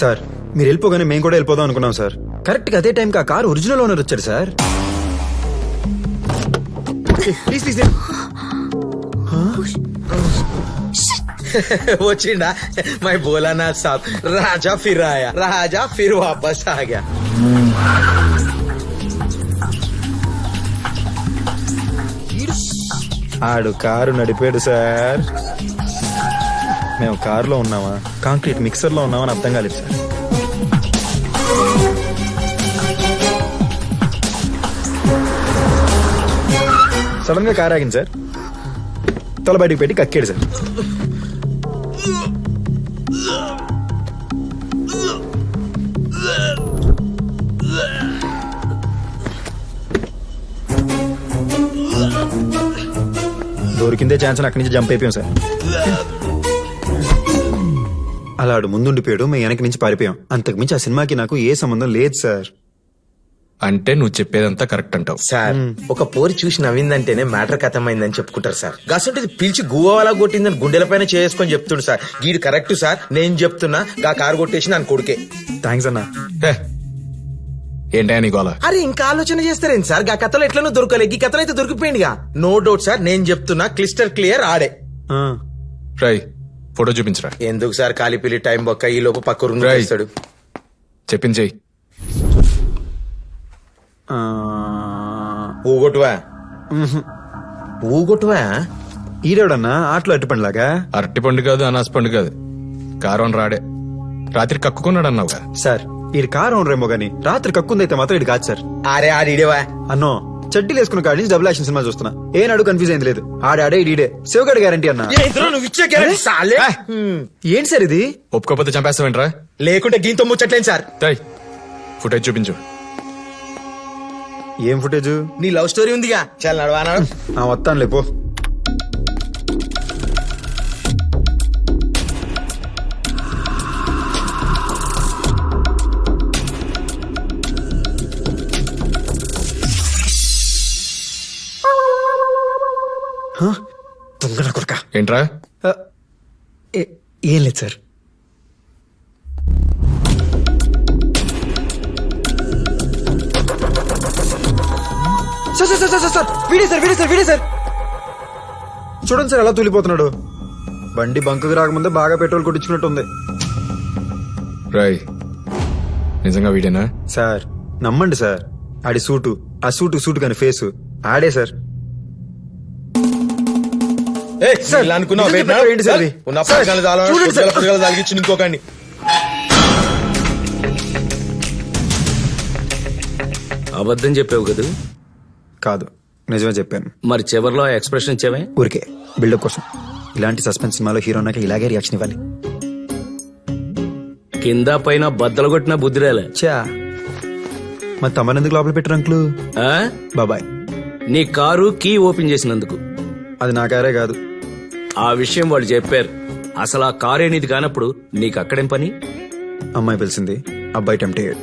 Sir మీరు వెళ్ళిపోగానే మేము కూడా వెళ్ళిపోదాం అనుకున్నాం సార్. కరెక్ట్గా అదే టైంకి ఆ కార్ ఒరిజినల్ ఓనర్ వచ్చారు సార్. ప్లీజ్ ప్లీజ్ వచ్చిండా? మై భోలానాథ్ సాబ్. రాజా ఫిర్ ఆయా రాజా ఫిర్ వాపస్ ఆ గయా ఆడు కారు నడిపాడు సార్. మేము కారులో ఉన్నామా? కాంక్రీట్ మిక్సర్లో ఉన్నామా ఉన్నామని అర్థం కాలేదు సార్. సడన్గా కార్ ఆగింది సార్. తల బయటికి పెట్టి కక్కాడు సార్. దొరికిందే ఛాన్స్ అక్కడి నుంచి జంప్ అయిపోయాం సార్. అలా ఆడు ముందుండిపోయాడు మేము వెనక నుంచి పారిపోయాం. అంతకు మించి ఆ సినిమాకి నాకు ఏ సంబంధం లేదు సార్. అంటే నువ్వు చెప్పేదంతా కరెక్ట్ అంటావు. సార్ ఒక పోరి చూసి నవ్విందంటేనే మ్యాటర్ కథమైందని చెప్పుకుంటారు సార్. గసంటిది పిలిచి గువ్వలా కొట్టిందని గుండెలపైన చేసుకొని చెప్తుండు సార్. గీడు correct sir. నేను చెప్తున్నా గా కారు కొట్టేసి నన్ను కొడుకే. థ్యాంక్స్ అన్న. హే, ఏంటయ్యా నీ గోల? అరే ఇంకా ఆలోచన చేస్తారేంటి సార్? గా కథలో ఎట్లనో దొరకలేదు ఈ కథలో అయితే దొరికిపోయిందిగా. No doubt sir. నేను చెప్తున్నా క్లిస్టర్ క్లియర్ ఆడే. రై ఫోటో చూపించరా? ఎందుకు సార్ కాలిపిల్లి టైం బొక్క? ఈ లోపు పక్క రూమ్ Right. చేస్తాడు చెప్పింది చెయ్యి. ఆ, ఊగొట్టువా. ఊగొట్టువా? ఈడేవడన్నా? ఆటలో అట్టుపండిలాగా అరటి పండు కాదు అనాస పండు కాదు. కారం రాడే. రాత్రి కక్కుకున్నాడు అన్నావుగా సార్ ఈడు కారు ఓనరేమో గానీ రాత్రి కక్కుందైతే మాత్రం ఇటు కాదు సార్. అరే ఆడిడేవా అన్నో చడ్డీలు వేసుకున్న కాడి నుంచి డబుల్ యాక్షన్ సినిమా చూస్తున్నా. ఏనాడు కన్ఫ్యూజ్ అయింది లేదు. ఆడాడే ఈడే శివగడ్ గ్యారంటీ అన్న. ఏంటి సార్ ఇది? ఒప్పుకోకపోతే చంపేస్తావేంట్రా? లేకుంటే గీంతో ముచ్చట్లేను సార్. ఫుటేజ్ చూపించు. ఏం ఫుటేజ్ నీ లవ్ స్టోరీ ఉందిగా. చాలా నడవా నడు ఆ వస్తాను లేపో దొంగన కొరక ఏంట్రా? ఏం లేదు sir. Sir sir sir sir sir వీడే సార్ వీడే సార్ వీడే సార్. చూడండి సార్ ఎలా తూలిపోతున్నాడు. బండి బంకుకు రాకముందే బాగా పెట్రోల్ కొట్టించుకున్నట్టుంది. రై నిజంగా వీడేనా? సార్ నమ్మండి సార్. ఆడి సూటు ఆ సూటు సూటు కాని ఫేసు. ఆడే సార్. ఇంకొకటి అబద్ధం చెప్పావు కదా? కాదు నిజమే చెప్పాను. మరి చివర్లో ఎక్స్ప్రెషన్ ఇచ్చావే? ఊరికే బిల్డప్ కోసం. ఇలాంటి సస్పెన్స్ సినిమాలో హీరోనాక ఇలాగే రియాక్షన్ ఇవ్వాలి. కింద పైన బద్దలు కొట్టిన బుద్ధిరేలే. చా మరి తమరెందుకు లోపల పెట్టారు అంకులు? ఆ? బాబాయ్. నీ కారు కీ ఓపెన్ చేసినందుకు. అది నా కారే కాదు. ఆ విషయం వాళ్ళు చెప్పారు. అసలు ఆ కారు అనేది కానప్పుడు నీకు అక్కడేం పని? అమ్మాయి పిలిచింది. అబ్బాయి టెంప్ట్ అయ్యాడు.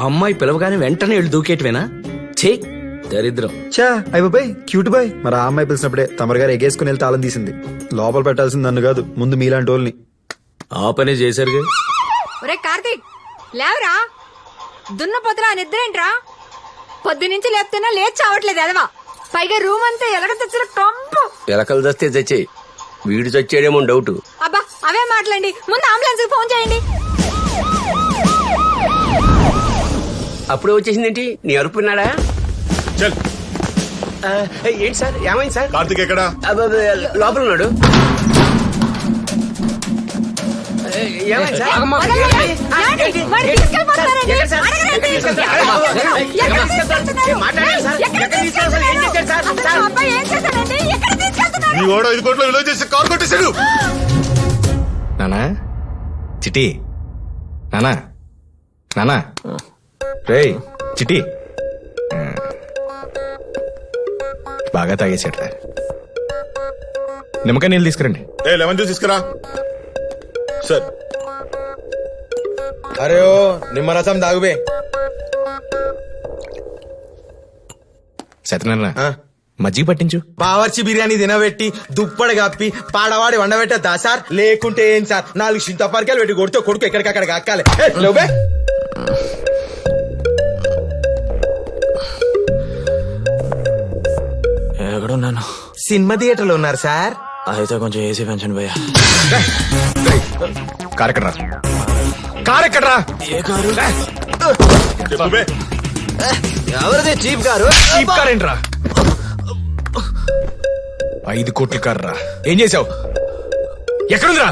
అమ్మాయి పిలవగానే వెంటనే వెళ్ళి దూకేటివేనా ఛే దరిద్రం. చా అయ్య బాబాయ్ క్యూట్ బాయ్. మరి ఆ అమ్మాయి పిలిచినప్పుడే తమరు గారు ఎగేసుకుని వెళ్ళి తాళం తీసింది. లోపల పెట్టాల్సింది నన్ను కాదు ముందు మీలాంటి వాళ్ళని. ఆ పనే చేశారుగా? ఒరే కార్తీక్ లేవరా? దున్న పొద్దున నిద్రేంట్రా పొద్దు నుంచి లేపుతున్నా లేచి చావట్లేదు ఎదవా? పైగా రూమ్ అంతా ఎలగ తెచ్చిన కంపు ఎలకలు దస్తే తెచ్చే. వీడు చచ్చాడేమో డౌట్. అబ్బా అవే మాటలండి. ముందు అంబులెన్స్ ఫోన్ చేయండి. అప్పుడే వచ్చేసిందేంటి? నీ అరుపున్నాడా చల్. ఏంటి సార్? ఏమైంది సార్? కార్తిక్ ఎక్కడా? లోపల ఉన్నాడు. మా ఐదు కోట్ల విలువ చేసి కారు కొట్టేశాడు నానా చిటి నానా నానా రేయ్ చిటి. బాగా తాగేసాడు నిమ్మకాయ నీళ్ళు తీసుకురండి ఏ లెమన్ జ్యూస్ తీసుకురా సార్. అరే నిమ్మరసం దాగుబే సత్యనారాయణ ఆ? మజ్జిగ పట్టించు. బావర్చి బిర్యానీ తినబెట్టి దుప్పడ కప్పి పాడవాడి వండబెట్టద్దా సార్? లేకుంటే ఏం సార్? నాలుగు చింతపరికాయలు పెట్టి కొడితే కొడుకు ఎక్కడికక్కడ అక్కాలి లోపే ఎక్కడున్నాను? సినిమా థియేటర్లో ఉన్నారు సార్. అయితే కొంచెం ఏసీ పెంచండి భయ్యా. కారెక్కడ్రా? కారెక్కడ్రా? ఏ కారు? ఎవరిది? Cheap car? చీప్ కార్ ఏంట్రా? ఐదు కోట్ల కార్రా. ఏం చేసావు ఎక్కడుందిరా?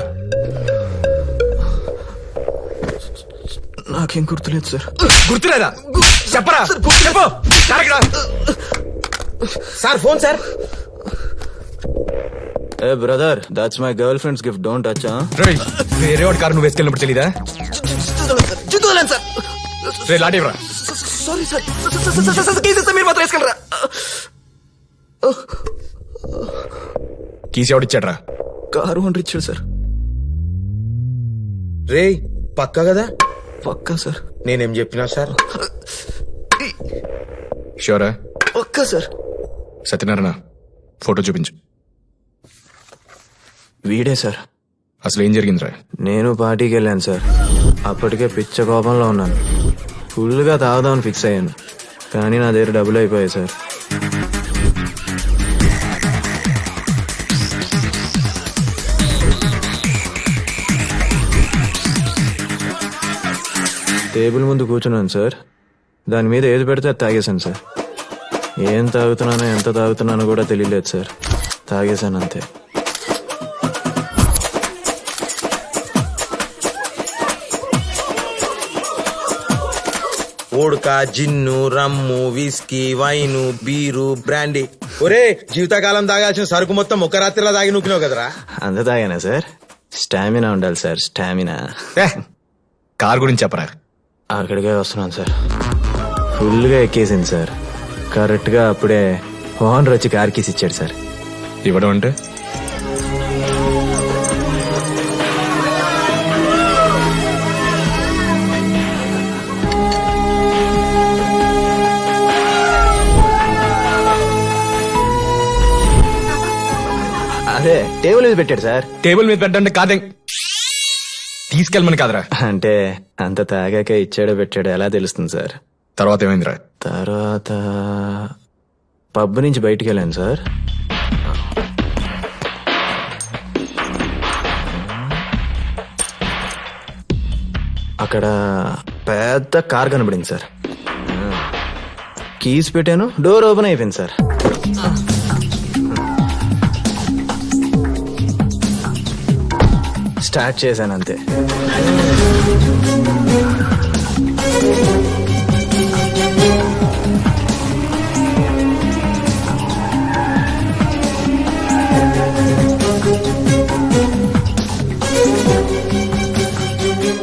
నాకేం గుర్తులేదు సార్. గుర్తులేదా? చెప్పరా? చెప్పు. కారెక్కడా? Sir phone sir. Hey brother that's my girl friend's gift don't touch వేరే వాడి కారు నువ్వు వేసుకెళ్ళినప్పుడు తెలీదా? రే లాంటివ్రా సారీ సార్ మీరు మాత్రం వేసుకెళ్ళరా? కీసి ఎవడిచ్చాడ్రా కారు అని ఇచ్చాడు సార్ రే పక్క కదా? పక్కా సార్ నేనేం చెప్పినా సార్ షోరా పక్కా సార్ సత్యనారాయణ ఫోటో చూపించు. వీడే సార్. అసలు ఏం జరిగిందిరా? నేను పార్టీకి వెళ్ళాను సార్. అప్పటికే పిచ్చ కోపంలో ఉన్నాను. ఫుల్గా తాగుదామని ఫిక్స్ అయ్యాను. కానీ నా దగ్గర డబ్బులు అయిపోయాయి సార్. టేబుల్ ముందు కూర్చున్నాను సార్. దాని మీద ఏది పెడితే అది తాగేశాను సార్. ఏం తాగుతున్నానో ఎంత తాగుతున్నానో కూడా తెలియలేదు సార్. తాగేశాను అంతే. Vodka gin rum whisky wine beer brandy. ఒరే జీవితకాలం తాగాల్సిన సరుకు మొత్తం ఒక రాత్రిలో తాగి నూకినావు కదరా? అంత తాగానా సార్? స్టామినా ఉండాలి సార్ స్టామినా. కార్ గురించి చెప్పరా? అక్కడికే వస్తున్నాను సార్. ఫుల్గా ఎక్కేసింది సార్. కరెక్ట్గా అప్పుడే ఓనర్ వచ్చి కార్ కీస్ ఇచ్చాడు సార్. ఇవ్వడం అంటే? టేబుల్ మీద పెట్టాడు సార్. టేబుల్ మీద పెట్టండి కాదే. తీసుకెళ్ళమని కాదురా. అంటే అంత తాగాక ఇచ్చాడో పెట్టాడో ఎలా తెలుస్తుంది సార్? తర్వాత ఏమైందిరా? తర్వాత పబ్ నుంచి బయటికి వెళ్ళాను సార్. అక్కడ పెద్ద కార్ కనబడింది సార్. కీస్ పెట్టాను డోర్ ఓపెన్ అయిపోయింది సార్. స్టార్ట్ చేశాను అంతే.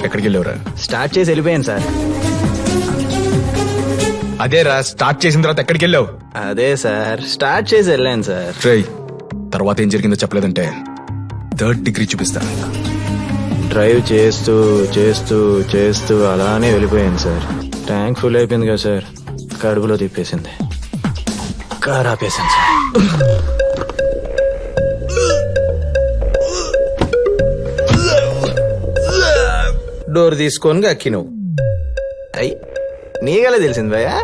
ఎక్కడికి వెళ్ళావురా స్టార్ట్ చేసి వెళ్ళిపోయాను సార్. అదేరా స్టార్ట్ చేసిన తర్వాత ఎక్కడికి వెళ్ళావు అదే సార్ స్టార్ట్ చేసి వెళ్ళాను సార్. తర్వాత ఏం జరిగిందో చెప్పలేదంటే థర్డ్ డిగ్రీ చూపిస్తా. డ్రైవ్ చేస్తూ చేస్తూ చేస్తూ అలానే వెళ్ళిపోయాను సార్. ట్యాంక్ ఫుల్ అయిపోయింది కదా సార్. కడుపులో తిప్పేసింది. కార్ ఆపేసాను సార్. డోర్ తీసుకొని గక్కినవు. అయ్యి నీగలే తెలిసింది భయ్యా?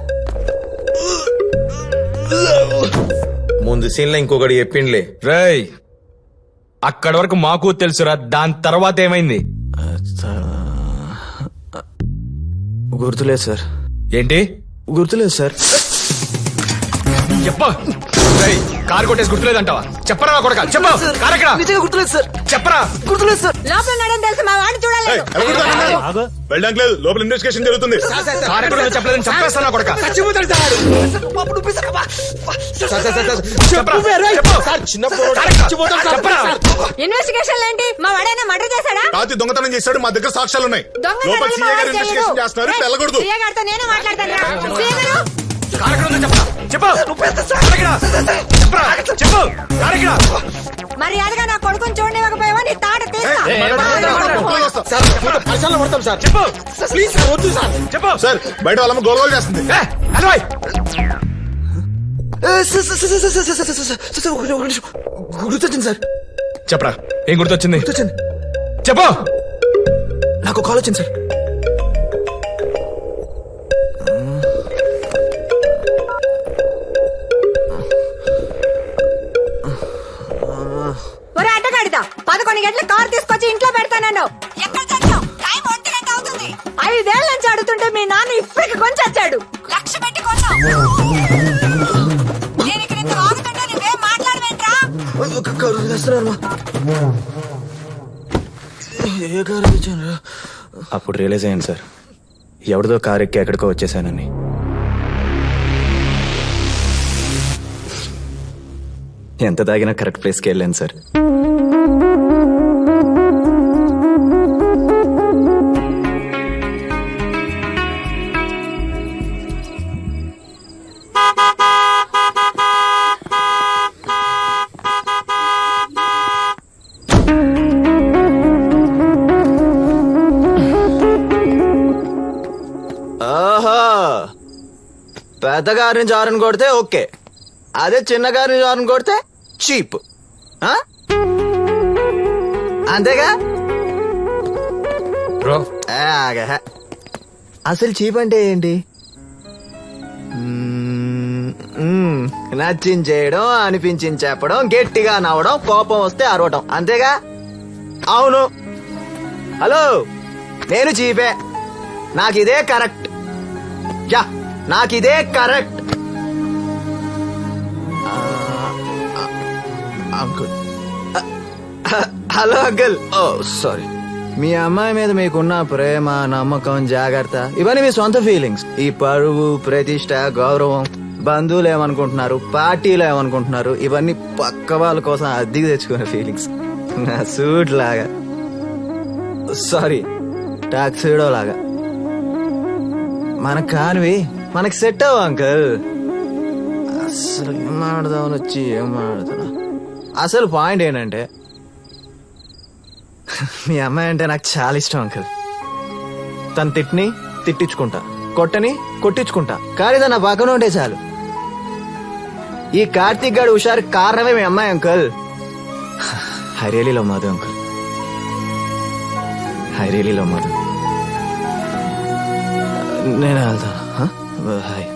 ముందు సీన్లో ఇంకొకటి చెప్పిండ్లే. రేయ్ అక్కడి వరకు మాకు తెలుసురా దాని తర్వాత ఏమైంది? గుర్తులేదు సార్. ఏంటి? గుర్తులేదు సార్. చెప్ప. కారు కొట్టేసి గుర్తులేదంటావా? చెప్పరా కొడక చెప్పు. నిజంగా గుర్తులేదు సార్. చెప్పరా. గుర్తులేదు సార్. లోపల ఉన్నాడని తెలుసు? మా వాడిని ఏయ్, చూడాలి ఎవరు వెళ్ళడానికి లేదు లోపల ఇన్వెస్టిగేషన్ జరుగుతుంది. చెప్పలేదని కొడక. చెప్పరా ఇన్వెస్టిగేషన్ ఏంటి? మా వాడైనా మర్డర్ చేశాడా? రాత్రి దొంగతనం చేశాడు మా దగ్గర సాక్ష్యాలు ఉన్నాయి. లోపల సీఏ గారు. ఇన్వెస్టిగేషన్ చేస్తున్నారు వెళ్ళకూడదు. సీఏ గారితో నేను మాట్లాడతాను? మర్యాదగా నా కొడుకుని చూడనివ్వకపోయావా? నీ తాట తీస్తా. చెప్పు. ప్లీజ్ వద్దు సార్. చెప్పు. సార్ బయట వాళ్ళమ్మ గోల్గోల్ చేస్తుంది. Sir sir sir sir sir sir sir sir sir ఒకటి- ఒక నిమిషం. గుర్తొచ్చింది సార్ చెప్పరా ఏం గుర్తొచ్చింది గుర్తొచ్చింది చెప్పు నాకు కాల్ వచ్చింది సార్ ఒరే అడ్డగాడిదా పదకొండు గంటల కార్ తీసుకొచ్చి ఇంట్లో పెడతానన్నావు ఎక్కడ చచ్చావు టైం ఒంటి గంట అవుతుంది ఐదేళ్ళ నుంచి అడుగుతుంటే మీ నాన్న ఇప్పటికి కొని చచ్చాడు లక్ష పెట్టి ఏ కారు తెచ్చాను అప్పుడు రియలైజ్ అయ్యాను సార్. ఎవరిదో కారు ఎక్కి ఎక్కడికో వచ్చేసానని. ఎంత తాగినా కరెక్ట్ ప్లేస్కి వెళ్ళాను సార్. పెద్ద గారిని జారని కొడితే ఓకే. అదే చిన్న గారిని జారని కొడితే చీప్. అంతేగా? బ్రో. ఏ, ఆగే. అసలు చీప్ అంటే ఏంటి? మ్మ్, మ్మ్, నచ్చించేయడం అనిపించింది చెప్పడం గట్టిగా నవ్వడం కోపం వస్తే అరవడం అంతేగా? అవును. హలో. నేను చీపే. నాకు ఇదే కరెక్ట్. యా. నాకు ఇదే correct uncle. Hello uncle. Oh sorry. మీ అమ్మాయి మీద మీకున్న ప్రేమ నమ్మకం జాగ్రత్త ఇవన్నీ మీ సొంత ఫీలింగ్స్ ఈ పరువు ప్రతిష్ట గౌరవం బంధువులు ఏమనుకుంటున్నారు పార్టీలు ఏమనుకుంటున్నారు ఇవన్నీ పక్క వాళ్ళ కోసం అద్దెకి తెచ్చుకునే ఫీలింగ్స్ నా సూట్ లాగా. సారీ. టాక్సీడో లాగా. మనకు కానివి మనకి సెట్ అవ్వ అంకల్ అసలు ఏం మాడదామని వచ్చి ఏం మాడుతున్నా అసలు పాయింట్ ఏంటంటే మీ అమ్మాయి అంటే నాకు చాలా ఇష్టం అంకల్ తను తిట్టిని తిట్టించుకుంటా కొట్టని కొట్టించుకుంటా. కానీ తన పక్కన ఉంటే చాలు. ఈ కార్తీక్ గారు హుషారు కారణమే మీ అమ్మాయి అంకల్ హైరేలీలో మాధు అంకుల్ హైరేలీలో మాధు నేను 没有